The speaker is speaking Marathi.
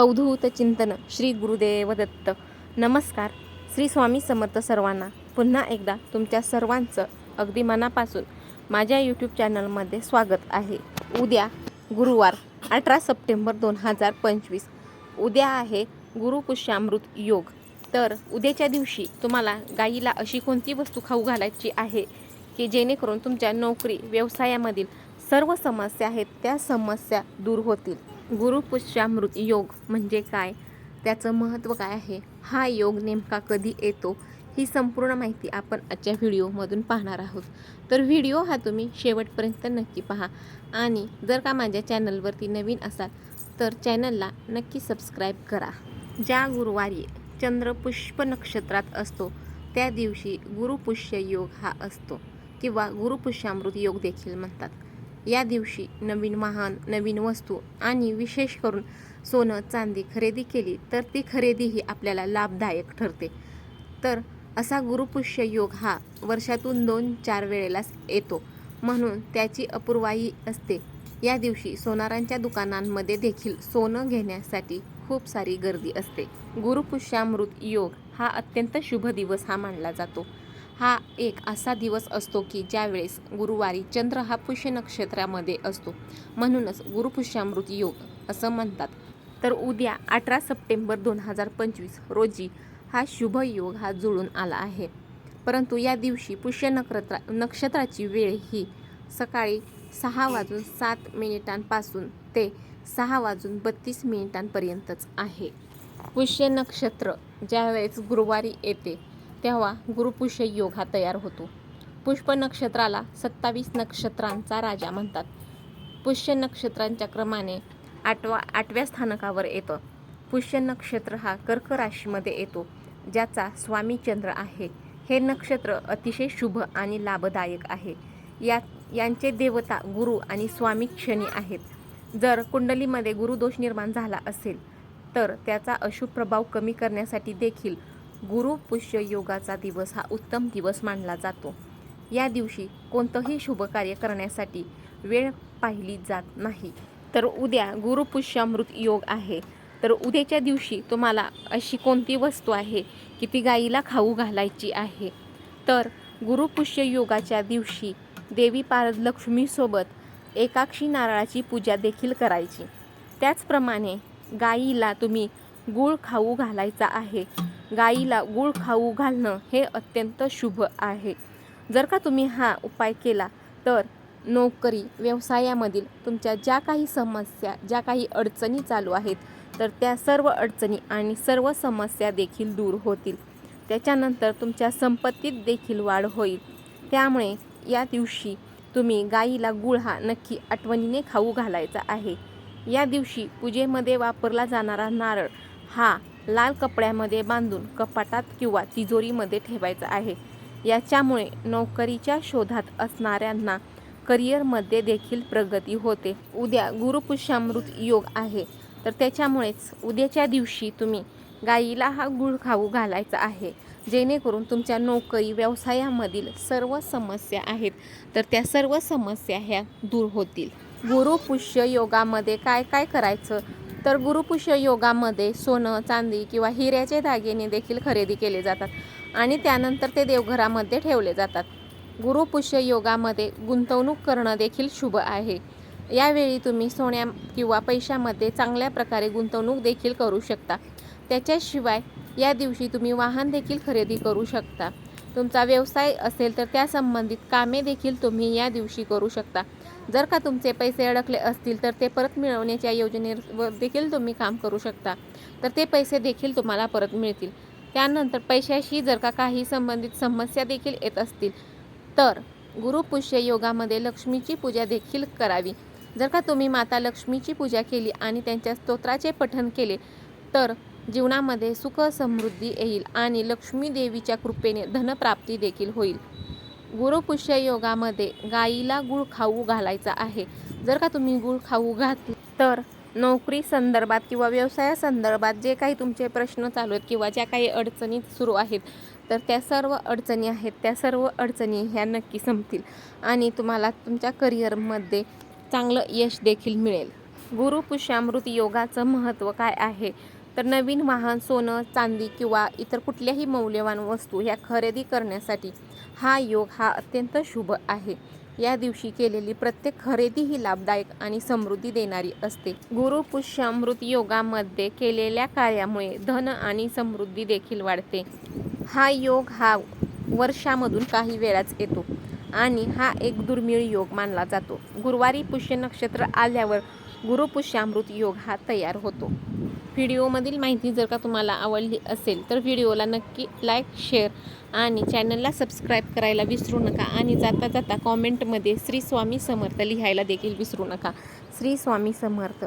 अवधूत चिंतन श्री गुरुदेव दत्त नमस्कार. श्री स्वामी समर्थ सर्वांना पुन्हा एकदा तुमच्या सर्वांचं अगदी मनापासून माझ्या यूट्यूब चॅनलमध्ये स्वागत आहे. उद्या गुरुवार अठरा सप्टेंबर दोन हजार पंचवीस. उद्या आहे गुरुपुष्यामृत योग. तर उद्याच्या दिवशी तुम्हाला गाईला अशी कोणती वस्तू खाऊ घालायची आहे की जेणेकरून तुमच्या नोकरी व्यवसायामधील सर्व समस्या आहेत त्या समस्या दूर होतील? गुरुपुष्यामृत योग म्हणजे काय? त्याचं महत्त्व काय आहे? हा योग नेमका कधी येतो? ही संपूर्ण माहिती आपण आजच्या व्हिडिओमधून पाहणार आहोत. तर व्हिडिओ हा तुम्ही शेवटपर्यंत नक्की पहा. आणि जर का माझ्या चॅनलवरती नवीन असाल तर चॅनलला नक्की सबस्क्राईब करा. ज्या गुरुवारी चंद्र पुष्प नक्षत्रात असतो त्या दिवशी गुरुपुष्य योग हा असतो किंवा गुरुपुष्यामृत योग देखील म्हणतात. या दिवशी नवीन वाहन नवीन वस्तू आणि विशेष करून सोनं चांदी खरेदी केली तर ती खरेदीही आपल्याला लाभदायक ठरते. तर असा गुरुपुष्य योग हा वर्षातून दोन चार वेळेलाच येतो. म्हणून त्याची अपूर्वाई असते. या दिवशी सोनारांच्या दुकानांमध्ये देखील सोनं घेण्यासाठी खूप सारी गर्दी असते. गुरुपुष्यामृत योग हा अत्यंत शुभ दिवस हा मानला जातो. हा एक असा दिवस असतो की ज्यावेळेस गुरुवारी चंद्र हा पुष्य नक्षत्रामध्ये असतो. म्हणूनच गुरुपुष्यामृत योग असं म्हणतात. तर उद्या अठरा सप्टेंबर दोन हजार पंचवीस रोजी हा शुभ योग हा जुळून आला आहे. परंतु या दिवशी पुष्य नक्षत्रा नक्षत्राची वेळ ही सकाळी सहा वाजून सात मिनिटांपासून ते सहा वाजून बत्तीस मिनिटांपर्यंतच आहे. पुष्य नक्षत्र ज्यावेळेस गुरुवारी येते तेव्हा गुरुपुष्य योग हा तयार होतो. पुष्प नक्षत्राला सत्तावीस नक्षत्रांचा राजा म्हणतात. पुष्य नक्षत्रांच्या क्रमाने आठवा आठव्या स्थानकावर येतं. पुष्य नक्षत्र हा कर्क राशीमध्ये येतो ज्याचा स्वामी चंद्र आहे. हे नक्षत्र अतिशय शुभ आणि लाभदायक आहे. या यांचे देवता गुरु आणि स्वामी शनी आहेत. जर कुंडलीमध्ये गुरुदोष निर्माण झाला असेल तर त्याचा अशुभ प्रभाव कमी करण्यासाठी देखील गुरु पुष्य योगाचा दिवस हा उत्तम दिवस मानला जातो. या दिवशी कोणतंही शुभ कार्य करण्यासाठी वेळ पाहिली जात नाही. तर उद्या गुरुपुष्यामृत योग आहे. तर उद्याच्या दिवशी तुम्हाला अशी कोणती वस्तू आहे की ती गाईला खाऊ घालायची आहे? तर गुरुपुष्य योगाच्या दिवशी देवी पारद लक्ष्मीसोबत एकाक्षी नारळाची पूजा देखील करायची. त्याचप्रमाणे गाईला तुम्ही गूळ खाऊ घालायचा आहे. गाईला गूळ खाऊ घालणं हे अत्यंत शुभ आहे. जर का तुम्ही हा उपाय केला तर नोकरी व्यवसायामधील तुमच्या ज्या काही समस्या ज्या काही अडचणी चालू आहेत तर त्या सर्व अडचणी आणि सर्व समस्या देखील दूर होतील. त्याच्यानंतर तुमच्या संपत्तीत देखील वाढ होईल. त्यामुळे या दिवशी तुम्ही गाईला गुळ हा नक्की आठवणीने खाऊ घालायचा आहे. या दिवशी पूजेमध्ये वापरला जाणारा नारळ हा लाल कपड्यामध्ये बांधून कपाटात किंवा तिजोरीमध्ये ठेवायचा आहे. याच्यामुळे नोकरीच्या शोधात असणाऱ्यांना करिअरमध्ये देखील प्रगती होते. उद्या गुरुपुष्यामृत योग आहे. तर त्याच्यामुळेच उद्याच्या दिवशी तुम्ही गाईला हा गुळ खाऊ घालायचा आहे. जेणेकरून तुमच्या नोकरी व्यवसायामधील सर्व समस्या आहेत. तर त्या सर्व समस्या ह्या दूर होतील. गुरुपुष्य योगामध्ये काय काय करायचं? तर गुरुपुष्य योगामध्ये सोनं चांदी किंवा हिऱ्याचे दागिने देखील खरेदी केले जातात आणि त्यानंतर ते देवघरामध्ये ठेवले जातात. गुरुपुष्य योगामध्ये गुंतवणूक करणं देखील शुभ आहे. यावेळी तुम्ही सोन्या किंवा पैशामध्ये चांगल्या प्रकारे गुंतवणूक देखील करू शकता. त्याच्याशिवाय या दिवशी तुम्ही वाहन देखील खरेदी करू शकता. तुमचा व्यवसाय असेल तर त्या संबंधित कामे देखील तुम्ही या दिवशी करू शकता. जर का तुमचे पैसे अडकले असतील तर ते परत मिळवण्याच्या योजनेवर देखील तुम्ही काम करू शकता. तर ते पैसे देखील तुम्हाला परत मिळतील. त्यानंतर पैशाशी जर का काही संबंधित समस्या देखील येत असतील तर गुरुपुष्य योगामध्ये लक्ष्मीची पूजा देखील करावी. जर का तुम्ही माता लक्ष्मीची पूजा केली आणि त्यांच्या स्तोत्राचे पठण केले तर जीवनामध्ये सुख समृद्धी येईल आणि लक्ष्मी देवीच्या कृपेने धनप्राप्ती देखील होईल. गुरुपुष्य योगामध्ये गाईला गुळ खाऊ घालायचा आहे. जर का तुम्ही गुळ खाऊ घातले तर नोकरी संदर्भात किंवा व्यवसायासंदर्भात जे काही तुमचे प्रश्न चालू आहेत किंवा ज्या काही अडचणी सुरू आहेत तर त्या सर्व अडचणी आहेत त्या सर्व अडचणी ह्या नक्की संपतील आणि तुम्हाला तुमच्या करिअरमध्ये चांगलं यश देखील मिळेल. गुरुपुष्यामृत योगाचं महत्त्व काय आहे? तर नवीन वाहन सोनं चांदी किंवा इतर कुठल्याही मौल्यवान वस्तू ह्या खरेदी करण्यासाठी हा योग हा अत्यंत शुभ आहे. या दिवशी केलेली प्रत्येक खरेदी ही लाभदायक आणि समृद्धी देणारी असते. गुरुपुष्यामृत योगामध्ये केलेल्या कार्यामुळे धन आणि समृद्धी देखील वाढते. हा योग हा वर्षामधून काही वेळाच येतो आणि हा एक दुर्मिळ योग मानला जातो. गुरुवारी पुष्य नक्षत्र आल्यावर गुरुपुष्यामृत योग हा तयार होतो. व्हिडिओमधील माहिती जर का तुम्हाला आवडली असेल तर व्हिडिओला नक्की लाईक शेअर आणि चॅनलला सबस्क्राईब करायला विसरू नका. आणि जाता जाता कॉमेंटमध्ये श्री स्वामी समर्थ लिहायला देखील विसरू नका. श्री स्वामी समर्थ.